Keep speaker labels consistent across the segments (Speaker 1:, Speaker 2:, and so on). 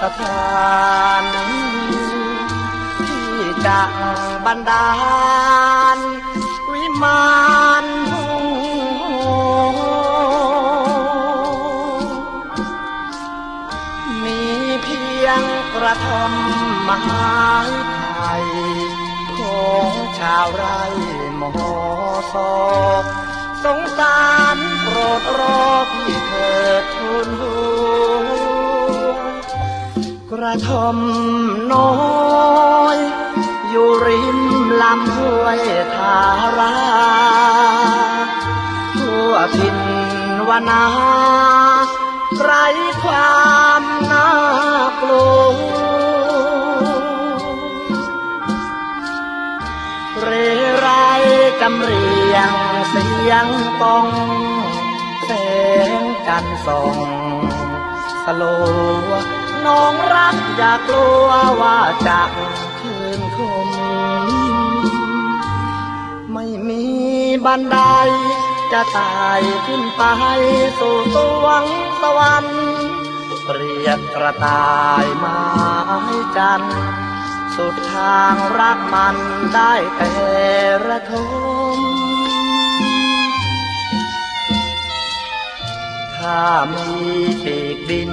Speaker 1: สถานที่จะบันดาล วิมานมีเพียงกระทอมไม้ไผ่ของชาวไร่หมอสอสงสารโปรดรอพี่เถิดทุนหั ระทอมน้อย อยู่ริมลำห้วยทาราทั่วทินวนาไรความน่ากลัวเรไรจำเรียงเสียงกองแสงจันทร์ส่องสโลวน้องร กอย่ากลัวว่าจะคืนคมไม่มีบันไดจะตายขึ้นไปสู่สวงสวรรค์เปรียกกระต่ายไม้จันสุดทางรักมันได้แต่ระทมถ้ามีปีกบิน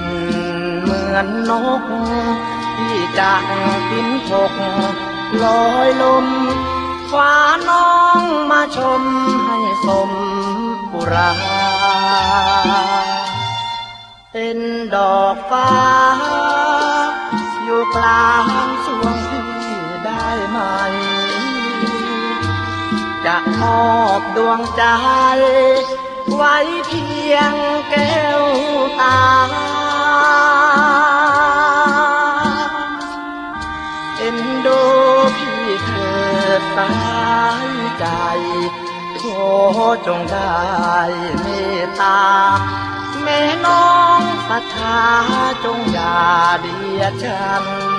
Speaker 1: มือนนก ที่จะบินพกลอยลมฟ้าน้องมาชมให้สมบุราเป็นดอกฟ้า อยู่กลางสวงพี่ได้ไหม จะมอบดวงใจ ไว้เพียงแก้ว ขอจงได้เมตตา แม่น้องศรัทธาจงอย่าเดียดฉัน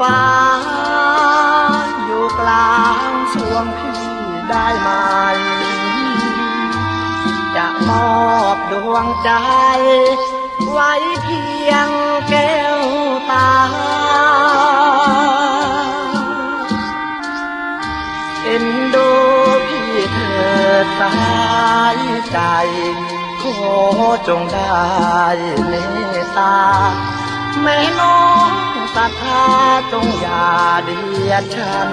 Speaker 1: ฟ้า อยู่กลางสวงพี่ได้ไหม จะมอบดวงใจ ไว้เพียงแก้วตา เอ็นดูพี่เถิดสายใจขอจงได้เมตตาแม่น้อง ศรัทธาจงอย่าเดียดฉัน